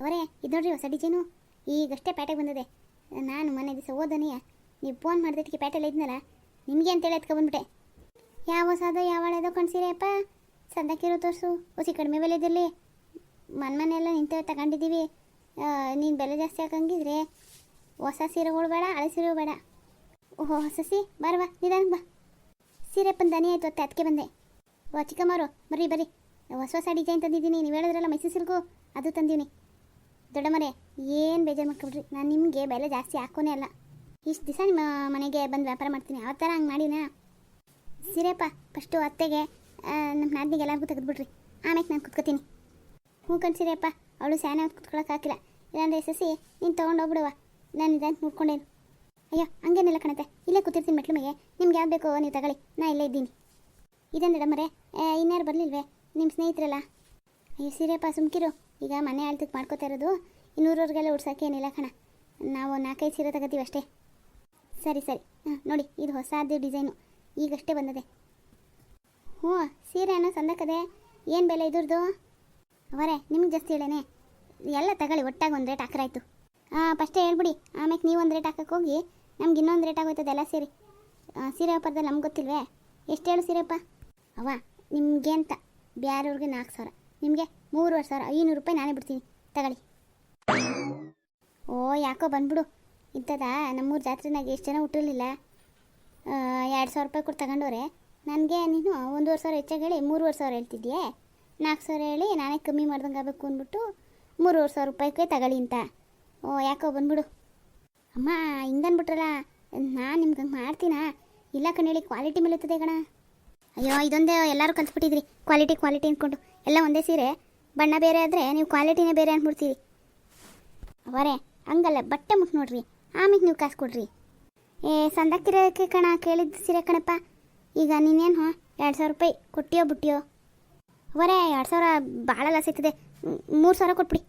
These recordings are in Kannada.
ಅವರೇ, ಇದು ನೋಡ್ರಿ ಹೊಸ ಡಿಜೈನು ಈಗಷ್ಟೇ ಪೇಟೆಗೆ ಬಂದಿದೆ. ನಾನು ಮನೆ ದಿವಸ ಓದನೆಯ. ನೀವು ಫೋನ್ ಮಾಡಿದಕ್ಕೆ ಪೇಟೆಲ್ಲ ಇದ್ನಲ್ಲ, ನಿಮಗೆ ಅಂತೇಳಿ ಎತ್ಕೊಬಂದ್ಬಿಟ್ಟೆ. ಯಾವ ಹೊಸದೋ, ಯಾವ ಹಳೆದೋ ಕಣ್ಸಿರಪ್ಪ. ಸದ್ಯಕ್ಕಿರೋ ತೋರಿಸು. ಹುಸಿ ಕಡಿಮೆ ಬೆಲೆದಿರಲಿ ಮನೆ ಮನೆಯೆಲ್ಲ ನಿಂತ ತಗೊಂಡಿದ್ದೀವಿ. ನೀನು ಬೆಲೆ ಜಾಸ್ತಿ ಹಾಕಂಗಿದ್ರೆ ಹೊಸ ಸೀರೆಗಳು ಬೇಡ, ಹಳೆ ಸೀರೆ ಬೇಡ. ಓಹೋ, ಹೊಸ ಸಿ ಬರವಾ ನಿಧಾನ ಬಾ. ಸೀರೆ ಬಂದು ದನಿ ಆಯಿತು ಅತ್ತೆ ಅದಕ್ಕೆ ಬಂದೆ. ಓ ಚಿಕ್ಕಮ್ಮರು ಬರ್ರಿ ಬರ್ರಿ. ಹೊಸ ಹೊಸ ಡಿಸೈನ್ ತಂದಿದ್ದೀನಿ. ನೀವು ಹೇಳಿದ್ರಲ್ಲ ಮೈಸೂರು ಸಿಲ್ಕು ಅದು ತಂದೀನಿ ದೊಡ್ಡಮ್ಮರೇ, ಏನು ಬೇಜಾರು ಮಾಡ್ಕೊಬಿಡ್ರಿ. ನಾನು ನಿಮಗೆ ಬೆಲೆ ಜಾಸ್ತಿ ಹಾಕೋನೇ ಅಲ್ಲ. ಇಷ್ಟು ದಿವಸ ನಿಮ್ಮ ಮನೆಗೆ ಬಂದು ವ್ಯಾಪಾರ ಮಾಡ್ತೀನಿ. ಆ ಥರ ಹಂಗೆ ಮಾಡಿನ? ಸೀರೆಪ್ಪ ಫಸ್ಟು ಅತ್ತೆಗೆ ನಮ್ಮ ನಾದಿನಿಗೆ ಎಲ್ಲರಿಗೂ ತೆಗೆದುಬಿಡ್ರಿ. ಆಮೇಲೆ ನಾನು ಕುತ್ಕೋತೀನಿ. ಹ್ಞೂ ಕಣ್ಸಿರಿಯಪ್ಪ ಅವಳು ಸ್ಯಾನೆ ಹೊತ್ತು ಕುತ್ಕೊಳಕ್ಕೆ ಹಾಕಿಲ್ಲ. ಇಲ್ಲಾಂದ್ರೆ ಸಸಿ ನೀನು ತೊಗೊಂಡೋಗ್ಬಿಡುವ ನಾನು ಇದನ್ನು ನೋಡ್ಕೊಂಡೇನು. ಅಯ್ಯೋ, ಹಂಗೇನಿಲ್ಲ ಕಣತೆ ಇಲ್ಲೇ ಕೂತಿರ್ತೀನಿ ಮೆಟ್ಲು ಮೇಲೆ. ನಿಮ್ಗೆ ಯಾವ್ದು ಬೇಕೋ ನೀವು ತಗೊಳ್ಳಿ. ನಾ ಇಲ್ಲೇ ಇದ್ದೀನಿ. ಇದೇನು ಮೇಡಮರೇ ಇನ್ಯಾರು ಬರಲಿಲ್ವೇ? ನಿಮ್ಮ ಸ್ನೇಹಿತರಲ್ಲ? ಅಯ್ಯೋ, ಸೀರೆಪ್ಪ, ಸುಮ್ಕಿರು. ಈಗ ಮನೆ ಆಳ್ತಕ್ಕೆ ಮಾಡ್ಕೋತಾ ಇರೋದು, ಇನ್ನೂರವ್ರಿಗೆಲ್ಲ ಉಡ್ಸೋಕೆ ಏನಿಲ್ಲ ಕಣ. ನಾವು ನಾಲ್ಕೈದು ಸೀರೆ ತಗೋತೀವಿ ಅಷ್ಟೇ. ಸರಿ ಸರಿ. ಹಾಂ, ನೋಡಿ, ಇದು ಹೊಸದು ಡಿಸೈನು. ಈಗಷ್ಟೇ ಬಂದದೆ. ಹ್ಞೂ ಸೀರೆ ಅನ್ನೋ ಸಂದಕ್ಕದೆ ಏನು ಬೆಲೆ ಇದ್ರದ್ದು? ಅವರೇ, ನಿಮ್ಗೆ ಜಾಸ್ತಿ ಹೇಳೇನೆ. ಎಲ್ಲ ತಗೊಳ್ಳಿ, ಒಟ್ಟಾಗಿ ಒಂದು ರೇಟ್ ಹಾಕ್ರಾಯ್ತು. ಹಾಂ ಫಸ್ಟೇ ಹೇಳ್ಬಿಡಿ ಆಮೇಲೆ ನೀವು ಒಂದು ರೇಟ್ ಹಾಕಕ್ಕೆ ಹೋಗಿ, ನಮ್ಗೆ ಇನ್ನೊಂದು ರೇಟ್ ಆಗೋಯ್ತದೆ ಎಲ್ಲ ಸೇರಿ. ಸೀರೆ ವ್ಯಾಪಾರದಲ್ಲಿ ನಮ್ಗೆ ಗೊತ್ತಿಲ್ವೇ? ಎಷ್ಟು ಹೇಳು ಸೀರೆಪ್ಪ? ಅವ ನಿಮಗೆ ಅಂತ ಬ್ಯಾರವ್ರಿಗೆ ನಾಲ್ಕು ಸಾವಿರ. ನಿಮಗೆ ಮೂರುವರೆ ಸಾವಿರ, ಐನೂರು ರೂಪಾಯಿ ನಾನೇ ಬಿಡ್ತೀನಿ. ತಗೊಳ್ಳಿ. ಓ, ಯಾಕೋ ಬಂದ್ಬಿಡು. ಇಂಥದ? ನಮ್ಮೂರು ಜಾತ್ರೆನಾಗೆ ಎಷ್ಟು ಜನ ಹುಟ್ಟಿರಲಿಲ್ಲ? ಎರಡು ಸಾವಿರ ರೂಪಾಯಿ ಕೊಟ್ಟು ತಗೊಂಡವ್ರೆ. ನನಗೆ ನೀನು ಒಂದೂವರೆ ಸಾವಿರ ಹೆಚ್ಚಾಗಿ ಹೇಳಿ, ಮೂರುವರೆ ಸಾವಿರ ಹೇಳ್ತಿದ್ಯೆ? ನಾಲ್ಕು ಸಾವಿರ ಹೇಳಿ, ನಾನೇ ಕಮ್ಮಿ ಮಾಡ್ದಂಗೆ ಆಗಬೇಕು ಅಂದ್ಬಿಟ್ಟು ಮೂರುವರೆ ಸಾವಿರ ರೂಪಾಯಿಗೆ ತಗೊಳ್ಳಿ ಅಂತ. ಓ, ಯಾಕೋ ಬಂದ್ಬಿಡು. ಅಮ್ಮ, ಹಿಂಗನ್ಬಿಟ್ರಲ್ಲ, ನಾನು ನಿಮ್ಗೆ ಹಂಗೆ ಮಾಡ್ತೀನಾ? ಇಲ್ಲ ಕಣ್ಣು ಹೇಳಿ ಕ್ವಾಲಿಟಿ ಮೇಲೆ ಇರ್ತದೆ ಕಣ. ಅಯ್ಯೋ, ಇದೊಂದೇ ಎಲ್ಲರೂ ಕಲ್ತ್ಬಿಟ್ಟಿದ್ರಿ. ಕ್ವಾಲಿಟಿ ಕ್ವಾಲಿಟಿ ಅಂದ್ಕೊಂಡು ಎಲ್ಲ ಒಂದೇ ಸೀರೆ, ಬಣ್ಣ ಬೇರೆ ಆದರೆ ನೀವು ಕ್ವಾಲಿಟಿನೇ ಬೇರೆ ಅಂದ್ಬಿಡ್ತೀರಿ ಅವರೇ, ಹಂಗಲ್ಲ, ಬಟ್ಟೆ ಮುಟ್ಟು ನೋಡ್ರಿ ಆಮೇಲೆ ನೀವು ಕಾಸು ಕೊಡ್ರಿ. ಏ ಸಂದಕ್ಕಿರೋಕ್ಕೆ ಕಣ ಕೇಳಿದ್ದು ಸೀರೆ ಕಣಪ್ಪ, ಈಗ ನೀನೇನು ಎರಡು ಸಾವಿರ ರೂಪಾಯಿ ಕೊಟ್ಟಿಯೋ ಬಿಟ್ಟಿಯೋ? ಅವರೇ, ಎರಡು ಸಾವಿರ ಭಾಳ ಲಾಸ್ ಆಯ್ತದೆ ಮೂರು ಸಾವಿರ ಕೊಟ್ಬಿಡಿ.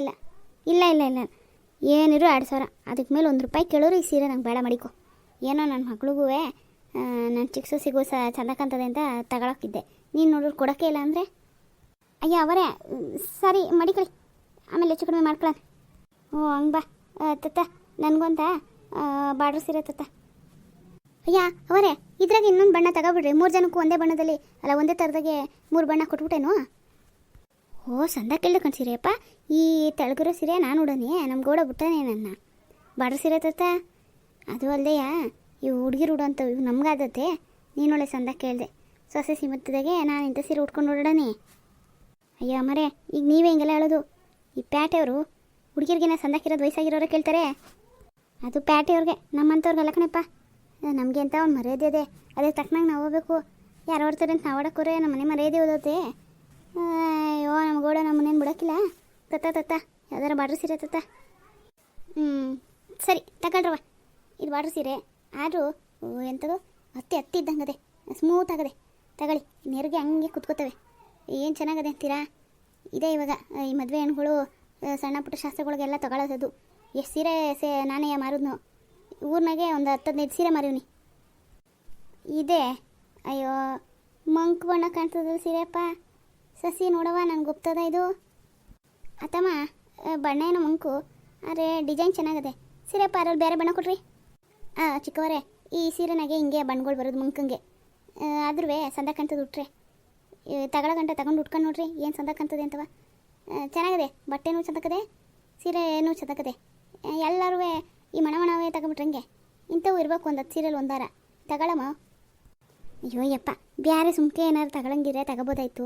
ಇಲ್ಲ ಇಲ್ಲ ಇಲ್ಲ ಇಲ್ಲ ಏನಿರು ಎರಡು ಸಾವಿರ ಅದಕ್ಕೆ ಮೇಲೆ ಒಂದು ರೂಪಾಯಿ ಕೇಳೋರು ಈ ಸೀರೆ ನಂಗೆ ಬೇಡ, ಮಾಡಿಕೊ. ಏನೋ ನನ್ನ ಮಗಳಿಗೂ ನನ್ನ ಚಿಕ್ಕ ಸೊಸಿಗೂ ಸ, ಚಂದಕ್ಕಂತದೆ ಅಂತ ತಗೊಳಕ್ಕಿದ್ದೆ ನೀನು ನೋಡೋರು ಕೊಡೋಕ್ಕೆ ಇಲ್ಲ ಅಂದರೆ? ಅಯ್ಯ, ಅವರೇ ಸರಿ ಮಡಿಕಳಿ ಆಮೇಲೆ ಹೆಚ್ಚು ಕಡಿಮೆ ಮಾಡ್ಕೊಳ್ಳೋಣ. ಓ, ಹಂಗೆ ಬಾ. ತತ್ತ ನನಗೊಂತ ಬಾರ್ಡ್ರ್ ಸೀರೆ ತತ್ತ ಅಯ್ಯ, ಅವರೇ, ಇದ್ರಾಗ ಇನ್ನೊಂದು ಬಣ್ಣ ತಗೋಬಿಡ್ರಿ. ಮೂರು ಜನಕ್ಕೂ ಒಂದೇ ಬಣ್ಣದಲ್ಲಿ, ಅಲ್ಲ, ಒಂದೇ ಥರದಾಗೆ ಮೂರು ಬಣ್ಣ ಕೊಟ್ಬಿಟ್ಟೇನು? ಓ ಸಂದ ಕೇಳ್ಕೊಂಡು ಸೀರೆಯಪ್ಪ ಈ ತೆಳಗಿರೋ ಸೀರೆ ನಾನು ಉಡೋನಿ ನಮ್ಮ ಗೌಡ ಬಿಟ್ಟಾನೆ ನನ್ನ. ಬಾರ್ಡ್ರ್ ಸೀರೆ ತತ್ತ ಅದು ಅಲ್ಲದೆಯಾ ಇವು ಹುಡುಗಿರು ಉಡೋಂಥವು, ಇವು ನಮ್ಗಾದತ್ತೆ ನೀನೊಳ್ಳೆ ಸಂದ ಕೇಳಿದೆ ಸೊಸೆ ಸಿಮತ್ತದಾಗೆ ನಾನು ಇಂಥ ಸೀರೆ ಉಟ್ಕೊಂಡು ಓಡಾಡನೆ ಅಯ್ಯ ಮರೆ ಈಗ ನೀವೇ ಹಿಂಗೆಲ್ಲ ಹೇಳೋದು? ಈ ಪ್ಯಾಟೆಯವರು ಹುಡುಗಿರಿಗಿನ ಸಂದಾಕಿರೋದು ವಯಸ್ಸಾಗಿರೋರು ಕೇಳ್ತಾರೆ. ಅದು ಪ್ಯಾಟೆಯವ್ರಿಗೆ, ನಮ್ಮಂಥವ್ರಿಗೆಲ್ಲ ಕಣಪ್ಪ. ನಮಗೆ ಅಂತ ಒಂದು ಮರ್ಯಾದೆ ಇದೆ. ಅದೇ ತಕ್ಕನಾಗ ನಾವು ಹೋಗ್ಬೇಕು. ಯಾರು ಹೊಡ್ತಾರೆ ಅಂತ ನಾವು ಹೊಡಕೋರೆ ನಮ್ಮ ಮನೆ ಮರ್ಯಾದೆ ಓದೋತೆ ಅಯ್ಯೋ ನಮ್ಮ ಗೋಡ ನಮ್ಮ ಮನೇನು ಬಿಡೋಕ್ಕಿಲ್ಲ. ತತ್ತ ತತ್ತ, ಯಾವ್ದಾರ ಬಾಡ್ರ್ ಸೀರೆ ತತ್ತ. ಹ್ಞೂ ಸರಿ ತಗೊಳ್ರವ ಇದು ಬಾಡ್ರ್ ಸೀರೆ. ಆದರೂ ಎಂಥದ್ದು ಹತ್ತಿ ಹತ್ತಿ ಇದ್ದಂಗದೆ. ಸ್ಮೂತ್ ಆಗದೆ. ತಗೊಳ್ಳಿ, ನೆರಿಗೆ ಹಂಗೆ ಕುತ್ಕೋತವೆ. ಏನು ಚೆನ್ನಾಗದೆ ಅಂತೀರಾ? ಇದೆ ಇವಾಗ, ಈ ಮದುವೆ ಹೆಣ್ಗಳು ಸಣ್ಣ ಪುಟ್ಟ ಶಾಸ್ತ್ರಗಳಿಗೆಲ್ಲ ತಗೊಳ್ಳೋದು ಎಷ್ಟು ಸೀರೆ ಸೇ, ನಾನೇ ಮಾರಿದ್ನು? ಊರಿನಾಗೆ ಒಂದು ಹತ್ತು ಹದಿನೈದು ಸೀರೆ ಮಾರಿವ್ನಿ. ಇದೆ. ಅಯ್ಯೋ, ಮಂಕ್ ಬಣ್ಣ ಕಾಣ್ತದ ಸೀರೆಪ್ಪ ಸಸಿ ನೋಡವ ನಂಗೆ ಗೊತ್ತದ ಇದು. ಅತ್ತಮ್ಮ ಬಣ್ಣ ಏನೋ ಮಂಕು? ಆದರೆ ಡಿಸೈನ್ ಚೆನ್ನಾಗದೆ. ಸೀರೆಪ್ಪ ಅದ್ರಲ್ಲಿ ಬೇರೆ ಬಣ್ಣ ಕೊಡ್ರಿ. ಹಾಂ ಚಿಕ್ಕವರೇ, ಈ ಸೀರೆನಾಗೆ ಹಿಂಗೆ ಬಣ್ಣಗಳು ಬರೋದು ಮಂಕಂಗೆ. ಆದ್ರೂ ಸಂದ ಕಾಣ್ತದ ಉಟ್ರೆ. ತಗೊಳ್ಳೋ ಗಂಟೆ ತಗೊಂಡು ಉಟ್ಕೊಂಡು ನೋಡ್ರಿ ಏನು ಚಂದ ಕಾಣ್ತದೆ ಅಂತವ. ಚೆನ್ನಾಗಿದೆ ಬಟ್ಟೆನೂ ಚಂದಕದೆ ಸೀರೆನೂ ಚಂದಕದೆ. ಎಲ್ಲರೂ ಈ ಮಣ ಮಣವೇ ತಗೊಂಬಿಟ್ರಂಗೆ ಇಂಥವು ಇರ್ಬೇಕು ಒಂದು ಹತ್ತು ಸೀರೆಲಿ ಒಂದಾರ. ತಗೊಳಮ್ಮ. ಅಯ್ಯೋ ಯಪ್ಪ ಬೇರೆ ಸುಮ್ಕೆ ಏನಾರು ತಗೊಳಂಗಿದ್ರೆ ತಗೋಬೋದಾಯ್ತು.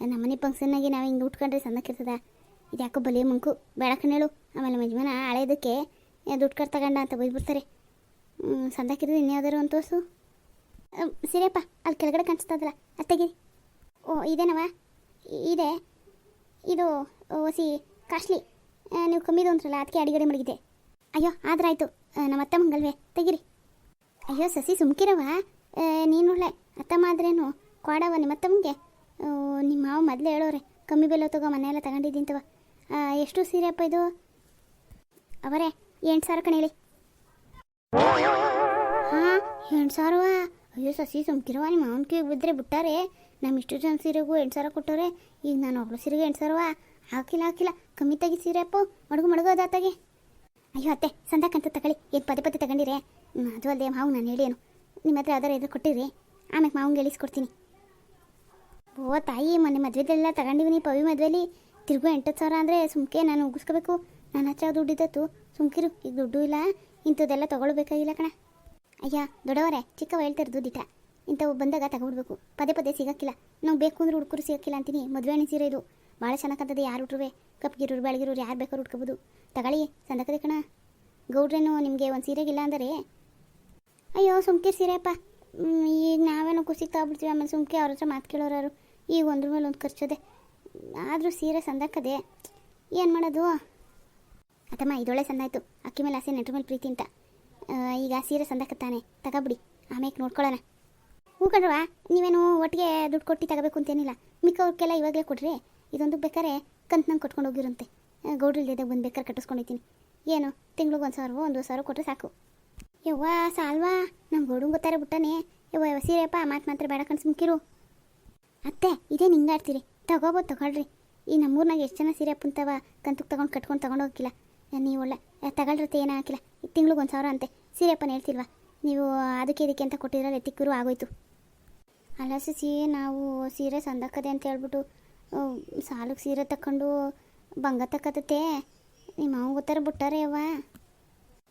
ನಮ್ಮನೆ ಫಂಕ್ಷನ್ನಾಗಿ ನಾವು ಹಿಂಗೆ ಉಟ್ಕೊಂಡ್ರೆ ಸಣ್ಣಕ್ಕಿರ್ತದ ಇದು ಯಾಕೋ ಬಲಿ ಮುಂಕು. ಬೇಡ ಕಣ್ಣೇಳು ಆಮೇಲೆ ಮಜ್ಮನ ಹಳೇದಕ್ಕೆ ದುಡ್ಡು ಕರ್ ತಗೊಂಡ ಅಂತ ಬೈದ್ಬಿಡ್ತಾರೆ. ಸಂದಕ್ಕಿರೋದು ಇನ್ಯಾವ್ದಾರು ಅಂತ ತೋರಿಸು ಅಮ್, ಸೀರೆಪ್ಪ ಅಲ್ಲಿ ಕೆಳಗಡೆ ಕಾಣಿಸ್ತದಲ್ಲ ಅತ್ತೆಗಿರಿ ಓ ಇದೇನವ ಇದೆ. ಇದು ಹೊಸಿ ಕಾಸ್ಟ್ಲಿ ನೀವು ಕಮ್ಮಿದು ಅಂತಾರಲ್ಲ ಅದಕ್ಕೆ ಅಡಿಗಡೆ ಮಡಗಿದೆ ಅಯ್ಯೋ, ಆದ್ರಾಯ್ತು. ನಮ್ಮ ಅತ್ತ ಮಂಗಲ್ವೇ ತೆಗಿರಿ. ಅಯ್ಯೋ, ಸಸಿ ಸುಮ್ಕಿರವ ನೀನು ಒಳ್ಳೆ ಅತ್ತಮ್ಮ ಆದ್ರೇನು ಕೊಡವ ನಿಮ್ಮ ಅತ್ತಮ್ಮಗೆ? ನಿಮ್ಮ ಮಾವ ಮೊದಲೇ ಹೇಳೋರೆ, ಕಮ್ಮಿ ಬೆಲೆ ತಗೋ ಮನೆಯೆಲ್ಲ ತಗೊಂಡಿದ್ದೀಂತವ ಎಷ್ಟು ಸೀರೆ ಅಪ್ಪ ಇದು? ಅವರೇ, ಎಂಟು ಸಾವಿರ ಕಣ ಹೇಳಿ. ಹಾಂ, ಎಂಟು ಸಾವಿರವ ಅಯ್ಯೋ, ಸಸಿ ಸುಮ್ಕಿರವ ನಿಮ್ಮ ಮಾವನ ಕಿವಿಗೆ ಬಿದ್ದರೆ ಬಿಟ್ಟಾರೆ. ನಮ್ಮ ಇಷ್ಟು ಜನ ಸೀರೆಗೂ ಎಂಟು ಸಾವಿರ ಕೊಟ್ಟವ್ರೆ, ಈಗ ನಾನು ಒಬ್ಳು ಸೀರೆಗೆ ಎಂಟು ಸಾವಿರವಾ? ಹಾಕಿಲ್ಲ ಹಾಕಿಲ್ಲ. ಕಮ್ಮಿ ತೆಗಿ ಸೀರೆ ಅಪ್ಪ. ಮಡಗು ಮಡಗು ಅಯ್ಯೋ ಅತ್ತೆ ಸಂದಕ್ಕಂತ ತಗೊಳ್ಳಿ. ಏನು ಪದೇ ಪದೇ ತಗೊಂಡಿರೆ? ಅದು ಅಲ್ಲದೆ ಮಾವು ನಾನು ಹೇಳೇನು ನಿಮ್ಮ ಹತ್ರ ಯಾವ್ದಾರು ಎದುರು ಕೊಟ್ಟಿರಿ ಆಮೇಲೆ ಮಾವಂಗೆ ಇಳಿಸ್ಕೊಡ್ತೀನಿ ಓ, ತಾಯಿ, ಮೊನ್ನೆ ಮದುವೆದೆಲ್ಲ ತಗೊಂಡಿವಿನಿ ಪವಿ ಮದುವೆಲಿ. ತಿರ್ಗು ಎಂಟು ಸಾವಿರ ಅಂದರೆ ಸುಮ್ಕೆ ನಾನು ಉಗಿಸ್ಕೋಬೇಕು. ನನ್ನ ಹತ್ರ ದುಡ್ಡಿದ್ದತ್ತು. ಸುಮ್ಕಿರು, ಈಗ ದುಡ್ಡು ಇಲ್ಲ. ಇಂಥದ್ದೆಲ್ಲ ತೊಗೊಳ್ಬೇಕಾಗಿಲ್ಲ ಕಣ. ಅಯ್ಯ, ದೊಡ್ಡವರೇ ಚಿಕ್ಕವ ಹೇಳ್ತಾರೆ ದುಡ್ಡಿಟ ಇಂಥವು ಬಂದಾಗ ತಗೊಬಿಡ್ಬೇಕು ಪದೇ ಪದೇ ಸಿಗಕ್ಕಿಲ್ಲ. ನಾವು ಬೇಕು ಅಂದ್ರೆ ಹುಡುಕರು ಸಿಗಕ್ಕಿಲ್ಲ ಅಂತೀನಿ. ಮದುವೆ ಹಣ್ಣು ಸೀರೆ ಇದು. ಭಾಳ ಚೆನ್ನಾಗಂತದೆ ಯಾರು ಹುಟ್ರುವೆ? ಕಪ್ಗಿರೋರು ಬೆಳಗಿರೋರು ಯಾರು ಬೇಕಾದ್ರೂ ಹುಡ್ಕೋಬೋದು ತಗೊಳ್ಳಿ. ಸಂದಕದೆ ಕಣ. ಗೌಡ್ರೇನು ನಿಮಗೆ ಒಂದು ಸೀರೆಗಿಲ್ಲ ಅಂದರೆ? ಅಯ್ಯೋ ಸುಮ್ಕಿರ್ ಸೀರೆಪ್ಪ ಹ್ಮ್, ಈಗ ನಾವೇನೋ ಖುಷಿ ತಗೊಬಿಡ್ತೀವಿ. ಆಮೇಲೆ ಸುಮ್ಕೆ ಅವ್ರ ಹತ್ರ ಮಾತು ಕೇಳೋರು ಈಗ ಒಂದ್ರ ಮೇಲೆ ಒಂದು ಖರ್ಚದೆ ಆದರೂ ಸೀರೆ ಸಂದಕ್ಕದೆ ಏನು ಮಾಡೋದು? ಅತಮ್ಮ ಇದೊಳ್ಳೆ ಸಂದಾಯ್ತು ಅಕ್ಕಿ ಮೇಲೆ ಆಸೆ ನೆಂಟ್ರ ಮೇಲೆ ಪ್ರೀತಿ ಅಂತ. ಈಗ ಸೀರೆ ಸಂದಕತ್ತಾನೆ ತಗೊಬಿಡಿ. ಆಮೇಲೆ ನೋಡ್ಕೊಳ್ಳೋಣ. ಹ್ಞೂ ಕಣ್ರವಾ ನೀವೇನು ಒಟ್ಟಿಗೆ ದುಡ್ಡು ಕೊಟ್ಟು ತಗೋಬೇಕು ಅಂತೇನಿಲ್ಲ. ಮಿಕ್ಕವ್ರಿಗೆಲ್ಲ ಇವಾಗಲೇ ಕೊಡ್ರಿ. ಇದೊಂದು ಬೇಕಾರೆ ಕಂತು ನಂಗೆ ಕೊಟ್ಕೊಂಡು ಹೋಗಿರಂತೆ. ಗೌಡ್ರ ಇಲ್ಲದೆ ಬಂದು ಬೇಕಾರೆ ಕಟ್ಟಿಸ್ಕೊಂಡಿದ್ದೀನಿ ಏನು, ತಿಂಗ್ಳಿಗೆ ಒಂದು ಸಾವಿರವೋ, ಒಂದು ಸಾವಿರ ಕೊಟ್ಟರೆ ಸಾಕು. ಯವ್ವ, ಸಾಲ್ವಾ ನಮ್ಮ ಗೌಡಂಗೆ ಗೊತ್ತಾರೆ ಬಿಟ್ಟನೆ. ಯವ್ವ ಯವ ಸೀರೆಯಪ್ಪ, ಮಾತು ಮಾತ್ರ ಬೇಡ ಕಣ್ಸು ಸುಮ್ಕಿರು ಅತ್ತೆ, ಇದೇ ನಿಂಗಾಡ್ತೀರಿ. ತಗೋಬೋದು, ತಗೊಳ್ರಿ. ಈ ನಮ್ಮೂರ್ನಾಗ ಎಷ್ಟು ಜನ ಸೀರೆ ಅಪ್ಪಂತವ ಕಂತಕ್ಕೆ ತಗೊಂಡು ಕಟ್ಕೊಂಡು ತಗೊಂಡು ಹೋಗಿಲ್ಲ ನೀವು ಒಳ್ಳೆ ತಗೊಳ್ರತ್ತೆ ಏನೂ ಹಾಕಿಲ್ಲ. ತಿಂಗ್ಳಿಗೆ ಒಂದು ಸಾವಿರ ಅಂತೆ. ಸೀರೆ ಅಪ್ಪನ ಹೇಳ್ತಿಲ್ವಾ, ನೀವು ಅದಕ್ಕೆ ಇದಕ್ಕೆ ಅಂತ ಕೊಟ್ಟಿರೋ ತಿಕ್ಕರು ಆಗೋಯ್ತು. ಅಲ್ಲ ಸಸಿ ನಾವು ಸೀರೆ ಸಂದಕ್ಕದೆ ಅಂತ ಹೇಳ್ಬಿಟ್ಟು ಸಾಲಕ್ಕೆ ಸೀರೆ ತಕೊಂಡು ಬಂಗ ತಕ್ಕತತೆ ನಿಮ್ಮ ಮಾವು ಗೊತ್ತಾರ ಬಿಟ್ಟಾರೆ ಅವ್ವ?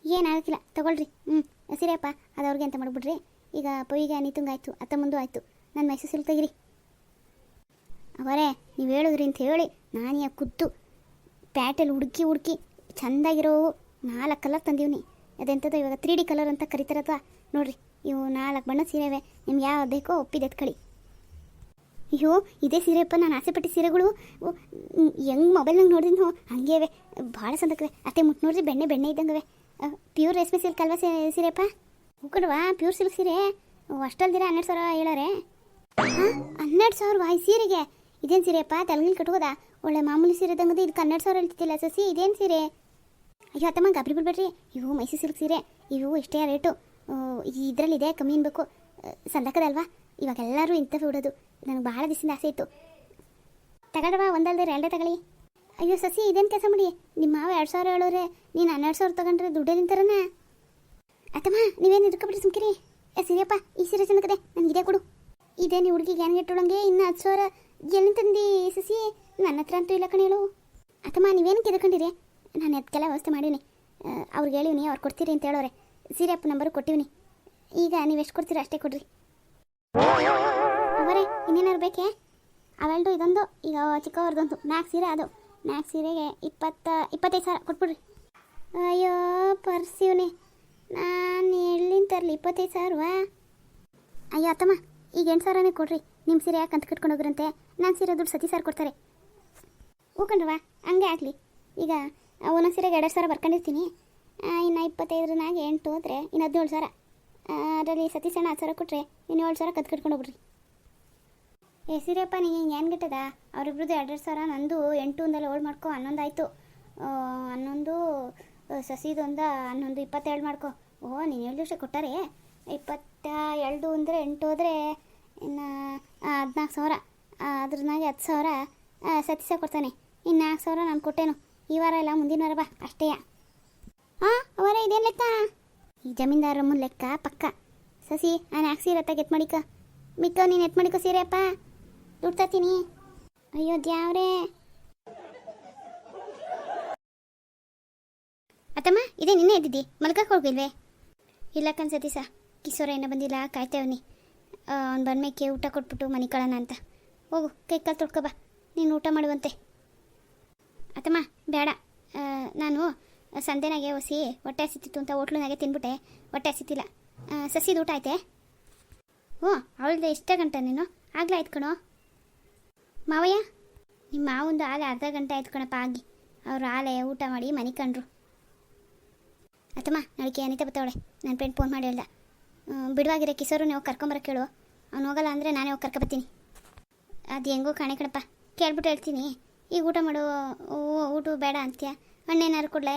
ಏನಾಗಕ್ಕಿಲ್ಲ ತಗೊಳ್ರಿ. ಹ್ಞೂ ಸೀರೆಯಪ್ಪ ಅದು ಅವ್ರಿಗೆ ಅಂತ ಮಾಡಿಬಿಡ್ರಿ. ಈಗ ಪೊಯ್ಗೆ ಅನಿತಂಗೆ ಆಯಿತು ಅತ್ತ ಮುಂದೆ ಆಯಿತು. ನನ್ನ ಮೈಸೂರು ಸಿಲ್ಕ್ ತೆಗಿರಿ. ಅವರೇ, ನೀವು ಹೇಳಿದ್ರಿ ಅಂತ ಹೇಳಿ ನಾನು ಯಾ ಕುತ್ತು ಪ್ಯಾಟಲ್ಲಿ ಹುಡುಕಿ ಹುಡುಕಿ ಚೆಂದಾಗಿರೋವು ನಾಲ್ಕು ಕಲರ್ ತಂದೀವ್ನಿ. ಅದೆಂಥದ್ದು ಇವಾಗ ತ್ರೀ ಡಿ ಕಲರ್ ಅಂತ ಕರಿತಾರತ್ವ? ನೋಡ್ರಿ. ಇವು ನಾಲ್ಕು ಬಣ್ಣ ಸೀರೆವೆ. ನಿಮ್ಗೆ ಯಾವ ಬೇಕೋ ಒಪ್ಪಿದೆ ಕಳಿ ಅಯ್ಯೋ, ಇದೇ ಸೀರೆಯಪ್ಪ, ನಾನು ಆಸೆಪಟ್ಟ ಸೀರೆಗಳು. ಹೆಂಗ್ ಮೊಬೈಲ್ನಾಗ ನೋಡಿದ್ನು ಹಂಗೆ ಅವೆ ಭಾಳ ಸಂದಕ್ಕವೆ ಅತ್ತೆ ಮುಟ್ಟು ನೋಡ್ರಿ, ಬೆಣ್ಣೆ ಬೆಣ್ಣೆ ಇದ್ದಂಗವೆ. ಪ್ಯೂರ್ ರೇಷ್ಮೆ ಸಿಲ್ಕ್ ಅಲ್ವಾ ಸೀರೆಪ್ಪ ಹೂಕಡ್ವಾ ಪ್ಯೂರ್ ಸಿಲ್ಕ್ ಸೀರೆ? ಅಷ್ಟಲ್ದಿರ ಹನ್ನೆರಡು ಸಾವಿರ ಹೇಳಾರೆ? ಹಾಂ, ಹನ್ನೆರಡು ಸಾವಿರ ವಾಯ್ ಸೀರೆಗೆ? ಇದೇನು ಸೀರೆಪ್ಪ ತಲೆಗಿಲ್ ಕಟ್ಕೋದಾ ಒಳ್ಳೆ ಮಾಮೂಲಿ ಸೀರೆ ತಂಗದು ಇದಕ್ಕೆ ಹನ್ನೆರಡು ಸಾವಿರ ಹೇಳ್ತಿದ್ದಿಲ್ಲ ಸಸಿ, ಇದೇನು ಸೀರೆ? ಅಯ್ಯೋ ಅತ್ತಮ್ಮ ಗಾಬರಿ ಬಿಡ್ಬೇಡ್ರಿ. ಇವು ಮೈಸೂರು ಸಿಲ್ಕ್ ಸೀರೆ. ಇವು ಇಷ್ಟೇ ರೇಟು. ಇದರಲ್ಲಿದೆ ಕಮ್ಮಿ ಅನ್ಬೇಕು ಸಂದಕದಲ್ವಾ ಇವಾಗ ಎಲ್ಲರೂ ಇಂಥವೇ ಉಡೋದು. ನನಗೆ ಭಾಳ ದಿವಸದಿಂದ ಆಸೆ ಇತ್ತು. ತಗೊಳ್ರವ ಒಂದಲ್ದೆ ಎರಡೇ ತಗೊಳ್ಳಿ. ಅಯ್ಯೋ, ಸಸಿ, ಇದೇನು ಕೆಲಸ ಮಾಡಿ? ನಿಮ್ಮ ಮಾವ ಎರಡು ಸಾವಿರ ಹೇಳೋರೆ. ನೀನು ಹನ್ನೆರಡು ಸಾವಿರ ತಗೊಂಡ್ರೆ ದುಡ್ಡೇ ನಿಂತಾರನ? ಅತ್ತಮ್ಮ, ನೀವೇನು ಇರ್ಕೊಬಿಟ್ರಿ ಸುಮ್ಕಿರಿ. ಏ, ಸೀರೆಯಪ್ಪ, ಈ ಸೀರೆ ಚೆನ್ನಕದೆ ನನಗೆ ಇದೇ ಕೊಡು. ಇದೇ ನೀವು ಹುಡುಗಿಗೆ ಏನು ಇಟ್ಟೊಳಂಗೆ ಇನ್ನು ಹತ್ತು ಸಾವಿರ ಎಲ್ಲಿ ತಂದು ಸಸಿ? ನನ್ನ ಹತ್ರ ಅಂತೂ ಇಲ್ಲ ಕಣ ಹೇಳು. ಅತ್ತಮ್ಮ, ನೀವೇನು ಕೆದ್ಕೊಂಡಿರಿ? ನಾನು ಅದಕ್ಕೆಲ್ಲ ವ್ಯವಸ್ಥೆ ಮಾಡೀನಿ. ಅವ್ರಿಗೆ ಹೇಳಿವ್ನಿ, ಅವ್ರು ಕೊಡ್ತೀರಿ ಅಂತ ಹೇಳೋರೆ. ಸೀರೆಯಪ್ಪ ನಂಬರ್ ಕೊಟ್ಟಿವ್ನಿ. ಈಗ ನೀವು ಎಷ್ಟು ಕೊಡ್ತೀರಾ ಅಷ್ಟೇ ಕೊಡ್ರಿ. ಅವರೇ ಇನ್ನೇನಾರು ಬೇಕೇ? ಅವೆಲ್ಡು ಇದೊಂದು, ಈಗ ಚಿಕ್ಕವ್ರದ್ದೊಂದು ನಾಲ್ಕು ಸೀರೆ ಅದು. ನಾಲ್ಕು ಸೀರೆಗೆ ಇಪ್ಪತ್ತ, ಇಪ್ಪತ್ತೈದು ಸಾವಿರ ಕೊಟ್ಬಿಡ್ರಿ. ಅಯ್ಯೋ ಪರ್ಸಿವ್ನಿ ನಾನು ಎಲ್ಲಿಂದ ತರಲಿ? ಇಪ್ಪತ್ತೈದು ಸಾವಿರವಾ? ಅಯ್ಯೋ, ಅತ್ತಮ್ಮ, ಈಗ ಎಂಟು ಸಾವಿರನೇ ಕೊಡ್ರಿ. ನಿಮ್ಮ ಸೀರೆ ಯಾಕೆ ಅಂತ ಕಟ್ಕೊಂಡು ಹೋಗ್ರಂತೆ? ನಾನು ಸೀರೆ ದುಡ್ಡು ಸತಿ ಸಾರ್ ಕೊಡ್ತಾರೆ. ಹೂಕಂಡ್ರವಾ? ಹಂಗೆ ಆಗಲಿ. ಈಗ ಒಂದೊಂದು ಸೀರೆಗೆ ಎರಡು ಸಾವಿರ ಬರ್ಕೊಂಡಿರ್ತೀನಿ. ಇನ್ನು ಇಪ್ಪತ್ತೈದರನಾಗ ಎಂಟು ಹೋದರೆ ಇನ್ನು ಹದಿನೇಳು ಸಾವಿರ. ಅದರಲ್ಲಿ ಸತಿ ಸಣ್ಣ ಹತ್ತು ಸಾವಿರ ಕೊಟ್ಟರೆ ಇನ್ನು ಏಳು ಸಾವಿರ ಕತ್ ಕಟ್ಕೊಂಡು ಹೋಗ್ಬಿಡ್ರಿ. ಏ ಸೀರೆಪ್ಪ ನೀನು ಏನು ಗಿಟ್ಟದ? ಅವರಿಬ್ರದ್ದು ಎರಡೆರಡು ಸಾವಿರ, ನಂದು ಎಂಟು ಒಂದಲ್ಲಿ ಏಳು ಮಾಡ್ಕೊ ಹನ್ನೊಂದು ಆಯಿತು ಹನ್ನೊಂದು ಸಸಿದೊಂದ ಹನ್ನೊಂದು ಇಪ್ಪತ್ತೆರಡು ಮಾಡ್ಕೊ. ಓ, ನೀನು ಏಳು ದಿವಸ ಕೊಟ್ಟಾರೆ? ಇಪ್ಪತ್ತ ಎರಡು ಅಂದರೆ ಎಂಟು ಹೋದರೆ ಇನ್ನು ಹದಿನಾಲ್ಕು ಸಾವಿರ. ಅದ್ರನಾಗೆ ಹತ್ತು ಸಾವಿರ ಸತೀಶ ಕೊಡ್ತಾನೆ. ಇನ್ನು ನಾಲ್ಕು ಸಾವಿರ ನಾನು ಕೊಟ್ಟೇನು. ಈ ವಾರ ಇಲ್ಲ, ಮುಂದಿನ ವಾರ ಬಾ ಅಷ್ಟೇ ಹಾಂ ಅವರ ಇದೇನು ಲೆಕ್ಕ? ಈ ಜಮೀನ್ದಾರಮ್ಮನ ಲೆಕ್ಕ ಪಕ್ಕ. ಸಸಿ, ನಾನು ಯಾಕೆ ಸೀರೆ ಎತ್ ಮಾಡಿಕ. ಮಿಕ್ಕ ನೀನು ಎತ್ ಮಾಡಿಕೋ ಸೀರೆ ಅಪ್ಪ ದುಡ್ಡು ತರ್ತೀನಿ. ಅಯ್ಯೋ, ದ್ಯಾವ್ರೇ. ಅತ್ತಮ್ಮ, ಇದೇ ನಿನ್ನೆ ಎದ್ದಿದ್ದಿ ಮಲ್ಕಕ್ಕೆ ಹೋಗಿಲ್ವೇ ಇಲ್ಲ ಕಣ್ ಸಾ ಕಿಶೋರ ಏನೋ ಬಂದಿಲ್ಲ ಕಾಯ್ತೇವನಿ ಅವ್ನು ಬಂದ್ಮೇಕೆ ಊಟ ಕೊಟ್ಬಿಟ್ಟು ಮನೆ ಕಳೋಣ ಅಂತ. ಹೋಗು, ಕೈ ಕಾಲು ತೊಳ್ಕೊ ಬಾ. ನೀನು ಊಟ ಮಾಡುವಂತೆ. ಅತ್ತಮ್ಮ ಬೇಡ ನಾನು ಸಂತೆನಾಗೆ ಒಸಿ, ಹೊಟ್ಟೆ ಹಸಿತಿತ್ತು ಅಂತ ಹೋಟ್ಲುನಾಗೆ ತಿನ್ಬಿಟ್ಟೆ. ಹೊಟ್ಟೆ ಹಸಿತಿಲ್ಲ. ಸಸಿದು ಊಟ ಆಯ್ತೆ? ಓ ಅವಳದ್ದು ಎಷ್ಟೇ ಗಂಟೆ ನೀನು? ಆಗಲೇ ಆಯ್ತು ಕಣೋ. ಮಾವಯ್ಯ? ನಿಮ್ಮ ಮಾವಂದು ಆಲೆ ಅರ್ಧ ಗಂಟೆ ಆಯ್ತು ಕಣಪ್ಪ, ಆಗಿ. ಅವ್ರು ಆಲೆ ಊಟ ಮಾಡಿ ಮನೆ ಕಂಡ್ರು. ಅತ್ತಮ್ಮ ನಾಳೆಗೆ ಅನಿತಾ ಬತ್ತವಳೆ. ನನ್ನ ಫ್ರೆಂಡ್ ಫೋನ್ ಮಾಡಿ ಹೇಳ್ದ. ಬಿಡುವಾಗಿರೋ ಕಿಸೋರು ನೀವು ಕರ್ಕೊಂಬರಕ್ಕೆ ಹೇಳು. ಅವ್ನು ಹೋಗಲ್ಲ ಅಂದರೆ ನಾನೇ ಹೋಗಿ ಕರ್ಕೊಬತ್ತೀನಿ ಅದು ಹೆಂಗೂ ಕಾಣೆ ಕಣಪ್ಪ. ಕೇಳ್ಬಿಟ್ಟು ಹೇಳ್ತೀನಿ. ಈಗ ಊಟ ಮಾಡು ಊಟ ಬೇಡ ಅಂತ್ಯ? ಏನಾದ್ರು ಕೊಡ್ಲೇ?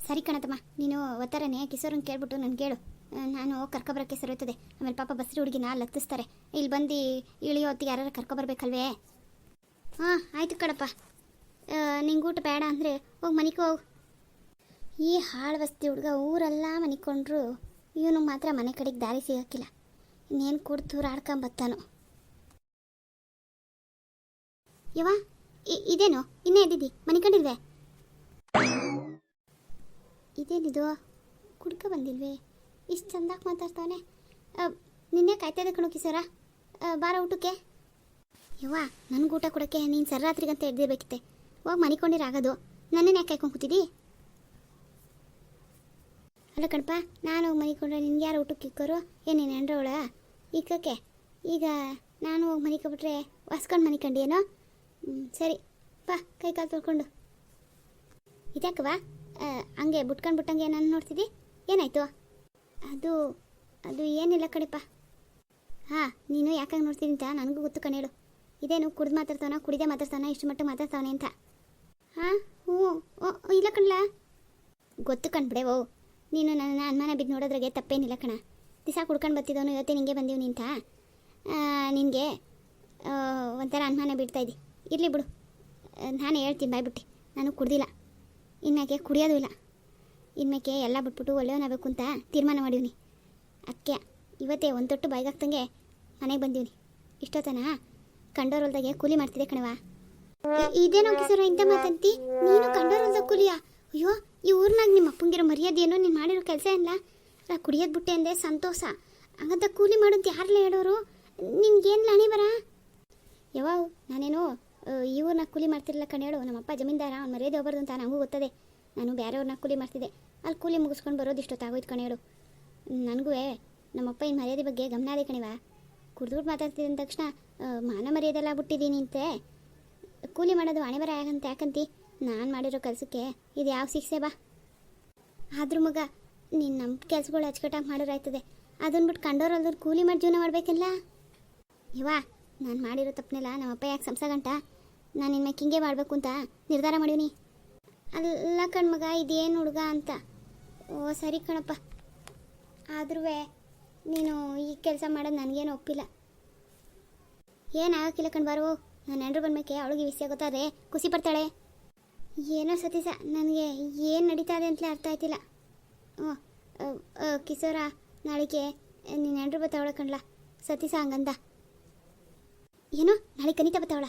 ಸರಿ ಕಣತಮ್ಮ ನೀನು ಒತ್ತಾರನೇ ಕಿಸೋರನ್ನ ಕೇಳ್ಬಿಟ್ಟು ನಾನು ಆ, ನಾನು ಕರ್ಕೊಬರೋಕ್ಕೆ ಸರೋಯ್ತದೆ ಆಮೇಲೆ ಪಾಪ ಬಸ್ರಿ ಹುಡುಗಿನ ಲತ್ತಿಸ್ತಾರೆ. ಇಲ್ಲಿ ಬಂದು ಇಳಿಯೋ ಹೊತ್ತಿಗೆ ಯಾರು ಕರ್ಕೊಬರ್ಬೇಕಲ್ವೇ? ಹಾಂ ಆಯ್ತು ಕಣಪ್ಪ. ನಿಂಗೆ ಊಟ ಬೇಡ ಅಂದರೆ ಹೋಗಿ ಮನಿಗೆ ಹೋಗು. ಈ ಹಾಳು ವಸ್ತಿ ಹುಡುಗ ಊರೆಲ್ಲ ಮನಿಕೊಂಡ್ರು ಇವನು ಮಾತ್ರ ಮನೆ ಕಡೆಗೆ ದಾರಿ ಸಿಗೋಕ್ಕಿಲ್ಲ. ಇನ್ನೇನು ಕೂಡ ಆಡ್ಕೊಂಬತ್ತಾನು ಯವ ಇದೇನು? ಇನ್ನೇ ಇದ್ದಿದ್ದಿ? ಮನೆ ಇದೇನಿದು? ಕುಡ್ಕ ಬಂದಿಲ್ವೇ? ಇಷ್ಟು ಚಂದಾಗಿ ಮಾತಾಡ್ತಾವನೆ. ನಿನ್ನೆ ಕಾಯ್ತಾ ಕಣೋ ಸರ ಬಾರ ಊಟಕ್ಕೆ? ಯವ್ವ ನನಗೆ ಊಟ ಕೊಡೋಕ್ಕೆ ನೀನು ಸರ್ರಾತ್ರಿಗಂತ ಎದ್ದಿರ್ಬೇಕಿತ್ತೆ. ಹೋಗಿ ಮನಿಕೊಂಡಿರಾಗೋದು ನನ್ನನ್ನು ಯಾಕೆ ಕಾಯ್ಕೊಂಡು ಕೂತಿದ್ದಿ ಅಲ್ಲ ಕಣಪ್ಪ ನಾನು ಮನಿಕೊಂಡ್ರೆ ನಿನ್ಗೆ ಯಾರು ಊಟಕ್ಕೆ ಇಕ್ಕೋರು? ಏನೇನು ನೀನು ಅಂಡ್ರವಳ ಇಕ್ಕಕ್ಕೆ ಈಗ ನಾನು ಹೋಗಿ ಮನಿಕೊಬಿಟ್ರೆ ಹೊಸ್ಕೊಂಡು ಮನಿಕೊಂಡೇನೋ ಹ್ಞೂ ಸರಿ. ಬಾ ಕೈ ಕಾಲು ತೊಳ್ಕೊಂಡು. ಇದ್ಯಾಕವ್ವ? ಆ, ಹಂಗೆ ಬಿಟ್ಕೊಂಡು ಬಿಟ್ಟಂಗೆ ನಾನು ನೋಡ್ತಿದ್ದಿ ಏನಾಯ್ತು? ಅದು ಅದು ಏನಿಲ್ಲ ಕಡೆಪ್ಪ. ಹಾಂ, ನೀನು ಯಾಕಂಗೆ ನೋಡ್ತೀನಿ ಅಂತ ನನಗೂ ಗೊತ್ತು ಕಣೇಳು ಇದೇನು ಕುಡ್ದು ಮಾತಾಡ್ತಾವನ, ಕುಡಿದೇ ಮಾತಾಡ್ತಾವನ, ಇಷ್ಟು ಮಟ್ಟ ಮಾತಾಡ್ತಾವನೆ ಅಂತ. ಹಾಂ, ಹ್ಞೂ, ಓ ಇಲ್ಲ ಕಣ್ಲ. ಗೊತ್ತು ಕಣ್ಬಿಡೆ ಓ. ನೀನು ನನ್ನ ಅನುಮಾನ ಬಿದ್ದು ನೋಡೋದ್ರಾಗೆ ತಪ್ಪೇನಿಲ್ಲ ಕಣ. ದಿಸ ಕುಡ್ಕೊಂಡು ಬರ್ತಿದ್ದವನು ಇವತ್ತೇ ನಿಂಗೆ ಬಂದೀವಿ ನಿಂತ ನಿನಗೆ ಒಂಥರ ಅನುಮಾನ ಬೀಳ್ತಾ ಇದ್ದಿ. ಇರಲಿ ಬಿಡು. ನಾನು ಹೇಳ್ತೀನಿ, ಬಾಯ್ಬಿಟ್ಟು. ನಾನು ಕುಡ್ದಿಲ್ಲ. ಇನ್ಮ್ಯಾಕೆ ಕುಡಿಯೋದು ಇಲ್ಲ. ಇನ್ಮೇಕೆ ಎಲ್ಲ ಬಿಟ್ಬಿಟ್ಟು ಒಳ್ಳೆಯವನಾಗಬೇಕು ಅಂತ ತೀರ್ಮಾನ ಮಾಡೀನಿ ಅಕ್ಕ ಇವತ್ತೇ ಒಂದು ತೊಟ್ಟು ಬಾಯ್ಗಾಗ್ತಂಗೆ ಮನೆಗೆ ಬಂದೀನಿ ಇಷ್ಟೊತ್ತನ? ಹೊಲ್ದಾಗೆ ಕೂಲಿ ಮಾಡ್ತಿದ್ದೆ ಕಣವ ಇದೇನೋ ಸರ ಇಂಥ ಮಾತಂತಿ? ನೀನು ಕಂಡೋರಲ್ದಾಗ ಕೂಲಿಯಾ? ಅಯ್ಯೋ, ಈ ಊರ್ನಾಗ ನಿಮ್ಮ ಅಪ್ಪಂಗಿರೋ ಮರ್ಯಾದೆ ಏನೋ ನೀನು ಮಾಡಿರೋ ಕೆಲಸ ಇಲ್ಲ ನಾ ಕುಡಿಯೋದು ಬಿಟ್ಟೆ ಅಂದೆ ಸಂತೋಷ. ಹಂಗಂತ ಕೂಲಿ ಮಾಡೋದು ಯಾರಲ್ಲ ಹೇಳೋರು? ನಿನ್ಗೇನು ಲಾಣಿ ಬರ? ಯಾವ ನಾನೇನು ಊರ್ನ ಕೂಲಿ ಮಾಡ್ತಿರಲ್ಲ ಕಣೇಳು ನಮ್ಮಪ್ಪ ಜಮೀನ್ದಾರ, ಅವ್ನು ಮರ್ಯಾದೆ ಹೋಗ್ಬಾರ್ದು ಅಂತ ನನಗೂ ಗೊತ್ತದೆ. ನಾನು ಬೇರೆಯವ್ರನ್ನ ಕೂಲಿ ಮಾಡ್ತಿದ್ದೆ. ಅಲ್ಲಿ ಕೂಲಿ ಮುಗಿಸ್ಕೊಂಡು ಬರೋದು ಇಷ್ಟೊತ್ತಾಗೋಯ್ತು ಕಣೇಳು ನನಗೂ ನಮ್ಮಪ್ಪ ಇನ್ನು ಮರ್ಯಾದೆ ಬಗ್ಗೆ ಗಮನ ಅದೇ ಕಣಿವಾ ಕುಡ್ದುಬಿಟ್ಟು ಮಾತಾಡ್ತಿದ್ದ ತಕ್ಷಣ ಮಾನ ಮರ್ಯಾದೆ ಎಲ್ಲ ಬಿಟ್ಟಿದ್ದೀನಿ ಅಂತೆ. ಕೂಲಿ ಮಾಡೋದು ಹಣೆ ಬರ ಯಾಕಂತಿ? ನಾನು ಮಾಡಿರೋ ಕೆಲಸಕ್ಕೆ ಇದು ಯಾವ ಸಿಕ್ಸೆ ಬಾ. ಆದ್ರೂ ಮಗ, ನೀನು ನಮ್ಮ ಕೆಲ್ಸಗಳು ಅಚ್ಚುಕಟ್ಟಾಗಿ ಮಾಡೋರಾಯ್ತದೆ. ಅದನ್ನ ಬಿಟ್ಟು ಕಂಡೋರಲ್ದ್ರ ಕೂಲಿ ಮಾಡಿ ಜೀವನ ಮಾಡಬೇಕಲ್ಲ ಇವಾ ನಾನು ಮಾಡಿರೋ ತಪ್ಪನೆಲ್ಲ ನಮ್ಮಪ್ಪ ಯಾಕೆ ಸಂಸ ಗಂಟ ನಾನು ಇನ್ಮೇಲೆ ಹಿಂಗೆ ಮಾಡಬೇಕು ಅಂತ ನಿರ್ಧಾರ ಮಾಡೀನಿ ಅಲ್ಲ ಕಣ್ಮಗ, ಇದೇನು ಹುಡುಗ ಅಂತ. ಓ, ಸರಿ ಕಣಪ್ಪ. ಆದ್ರೂ ನೀನು ಈ ಕೆಲಸ ಮಾಡೋದು ನನಗೇನು ಒಪ್ಪಿಲ್ಲ. ಏನಾಗಕ್ಕಿಲ್ಲ ಕಣ್ಬಾರು ನಾನು ಹೆಂಡ್ರು ಬಂದ್ಮೇಕೆ ಅವಳಿಗೆ ವಿಷಯ ಗೊತ್ತಾದೆ ಖುಷಿ ಪಡ್ತಾಳೆ. ಏನೋ ಸತೀಶ, ನನಗೆ ಏನು ನಡೀತಾ ಇದೆ ಅಂತಲೇ ಅರ್ಥ ಆಯ್ತಿಲ್ಲ. ಹ್ಞೂ ಕಿಶೋರ ನಾಳೆಗೆ ನಿನ್ನ ಹೆಂಡ್ರು ಬತ್ತಾವಳ ಕಣ್ಲ? ಸತೀಶ ಹಂಗಂದ. ಏನು, ನಾಳೆ ಕನಿತಾ ಬತ್ತಾವಳ?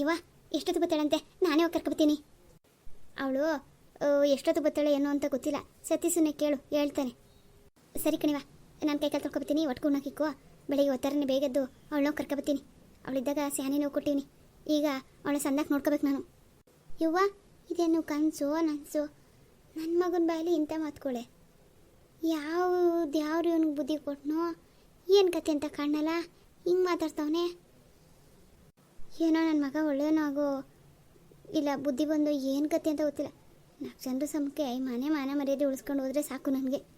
ಇವ ಎಷ್ಟೊತ್ತು ಬತ್ತಾಳಂತೆ? ನಾನೇ ಹೋಗಿ ಕರ್ಕೊಬತ್ತೀನಿ. ಅವಳು ಎಷ್ಟೊತ್ತು ಬತ್ತಾಳೆ ಏನು ಅಂತ ಗೊತ್ತಿಲ್ಲ. ಸತೀಶನ್ನೇ ಕೇಳು, ಹೇಳ್ತಾನೆ. ಸರಿ ಕಣಿವ ನಾನು ಕೈ ಕಾಲು ತೊಳ್ಕೊಬತ್ತೀನಿ ಒಟ್ಕೊಂಡು ಹಾಕಿಕ್ಕು ಬೆಳಿಗ್ಗೆ ಒತ್ತಾರನೇ ಬೇಗದ್ದು ಅವಳನ್ನ ಕರ್ಕೊಬತ್ತೀನಿ. ಅವಳಿದ್ದಾಗ ಸ್ಯಾನೆ ನೋವು ಕೊಟ್ಟಿನಿ. ಈಗ ಅವಳ ಸಂದಕ್ಕೆ ನೋಡ್ಕೋಬೇಕು ನಾನು. ಇವ್ವ ಇದೇನು ಕನಸು ನನಸು? ನನ್ನ ಮಗನ ಬಾಯಲ್ಲಿ ಇಂಥ ಮಾತುಗಳೇ ಯಾವ ಯಾರು ಇವನಿಗೆ ಬುದ್ಧಿ ಕೊಟ್ನೋ? ಏನು ಕತೆ ಅಂತ ಕಾಣಲ್ಲ ಹಿಂಗೆ ಮಾತಾಡ್ತಾವನೆ. ಏನೋ ನನ್ನ ಮಗ ಒಳ್ಳೆಯನಾಗೋ ಇಲ್ಲ ಬುದ್ಧಿ ಬಂದು ಏನು ಕತೆ ಅಂತ ಗೊತ್ತಿಲ್ಲ. ನಾಲ್ಕು ಜನರ ಸಮಕ್ಕೆ ಮನೆ ಮಾನ ಮರ್ಯಾದೆ ಉಳಿಸ್ಕೊಂಡು ಹೋದರೆ ಸಾಕು ನನಗೆ.